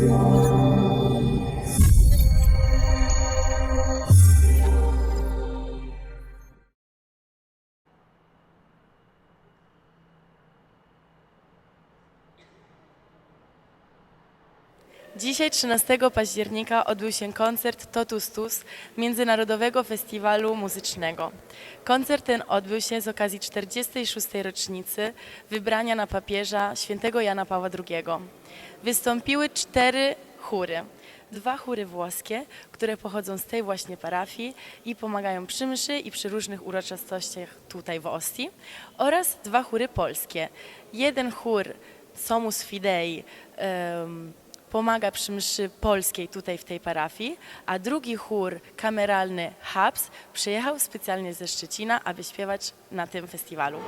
Yeah. Dzisiaj 13 października odbył się koncert Totus Tus Międzynarodowego Festiwalu Muzycznego. Koncert ten odbył się z okazji 46. rocznicy wybrania na papieża świętego Jana Pawła II. Wystąpiły cztery chóry. Dwa chóry włoskie, które pochodzą z tej właśnie parafii i pomagają przy mszy i przy różnych uroczystościach tutaj w Ostii oraz dwa chóry polskie. Jeden chór Somus Fidei pomaga przy mszy polskiej tutaj w tej parafii, a drugi chór kameralny Habs przyjechał specjalnie ze Szczecina, aby śpiewać na tym festiwalu.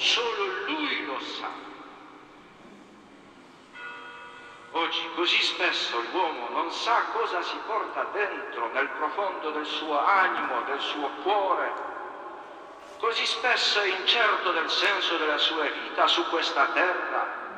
Solo lui lo sa. Oggi così spesso l'uomo non sa cosa si porta dentro, nel profondo del suo animo, del suo cuore. Così spesso è incerto del senso della sua vita su questa terra